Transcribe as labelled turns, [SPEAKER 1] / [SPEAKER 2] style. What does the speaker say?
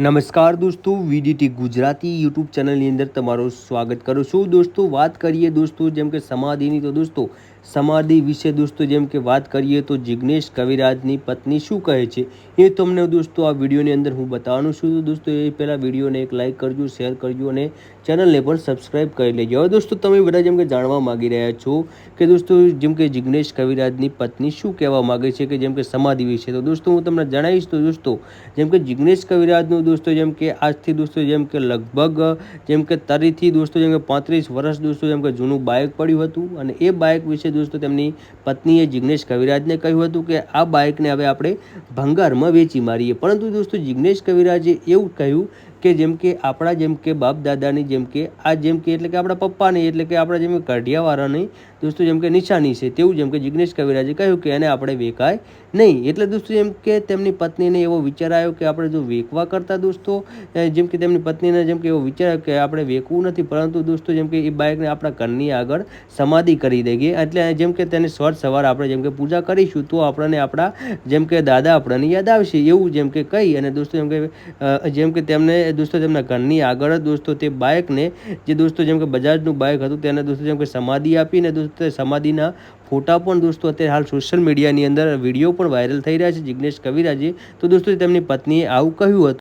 [SPEAKER 1] નમસ્કાર દોસ્તો, VDT Gujarati YouTube ચેનલની અંદર તમારું સ્વાગત કરું છું. દોસ્તો, વાત કરીએ દોસ્તો, જેમ કે સમાધિની, તો દોસ્તો સમાધિ વિશે દોસ્તો જેમ કે વાત કરીએ તો જિગ્નેશ કવિરાજની પત્ની શું કહે છે એ તમને દોસ્તો આ વિડીયોની અંદર હું બતાવવાનું છું દોસ્તો એ પહેલાં વિડીયોને એક લાઇક કરજો શેર કરજો અને ચેનલને પણ સબસ્ક્રાઈબ કરી લેજો હવે દોસ્તો તમે બધા જેમ કે જાણવા માગી રહ્યા છો કે દોસ્તો જેમ કે જિગ્નેશ કવિરાજની પત્ની શું કહેવા માગે છે કે જેમ કે સમાધિ વિશે તો દોસ્તો હું તમને જણાવીશ તો દોસ્તો જેમ કે જિગ્નેશ કવિરાજનું દોસ્તો જેમ કે આજથી દોસ્તો જેમ કે લગભગ જેમ કે તરીથી દોસ્તો જેમ કે પાંત્રીસ વર્ષ દોસ્તો જેમ કે જૂનું બાઇક પડ્યું હતું અને એ બાઇક વિશે દોસ્તો, તેમની પત્નીએ જિગ્નેશ કવિરાજને કહ્યું હતું કે આ બાઇકને હવે આપણે ભંગારમાં વેચી મારીએ. પરંતુ દોસ્તો, જિગ્નેશ કવિરાજે એવું કહ્યું કે જેમ કે આપણા જેમ કે બાપ દાદાની જેમ કે આ જેમ કે એટલે કે આપણા પપ્પાની એટલે કે આપણા જેમ કાઢિયાવાળાની દોસ્તો જેમ કે નિશાની છે તેવું જેમ કે જિગ્નેશ કવિરાજે કહ્યું કે એને આપણે વેકાય નહીં એટલે દોસ્તો જેમ કે તેમની પત્નીને એવો વિચાર આવ્યો કે આપણે જો વેકવા કરતાં દોસ્તો જેમ કે તેમની પત્નીને જેમ કે એવો વિચાર આવ્યો કે આપણે વેકવું નથી પરંતુ દોસ્તો જેમ કે એ બાઇકને આપણા ઘરની આગળ સમાધિ કરી દઈએ એટલે જેમ કે તેને સ્વર સવાર આપણે જેમ કે પૂજા કરીશું તો આપણને આપણા જેમ કે દાદા આપણને યાદ આવશે એવું જેમ કે કહી અને દોસ્તો જેમ કે જેમ કે તેમને દોસ્તો તેમના ઘરની આગળ દોસ્તો તે બાઇકને, જે દોસ્તો જેમ કે બજાજનું બાઇક હતું, તેને દોસ્તો જેમ કે સમાધિ આપીને દોસ્તો સમાધિના ફોટા પણ દોસ્તો અત્યારે હાલ સોશિયલ મીડિયાની અંદર વીડિયો પણ વાયરલ થઈ રહ્યા છે જિગ્નેશ કવિરાજે. તો દોસ્તો તેમની પત્નીએ આવું કહ્યું હતું.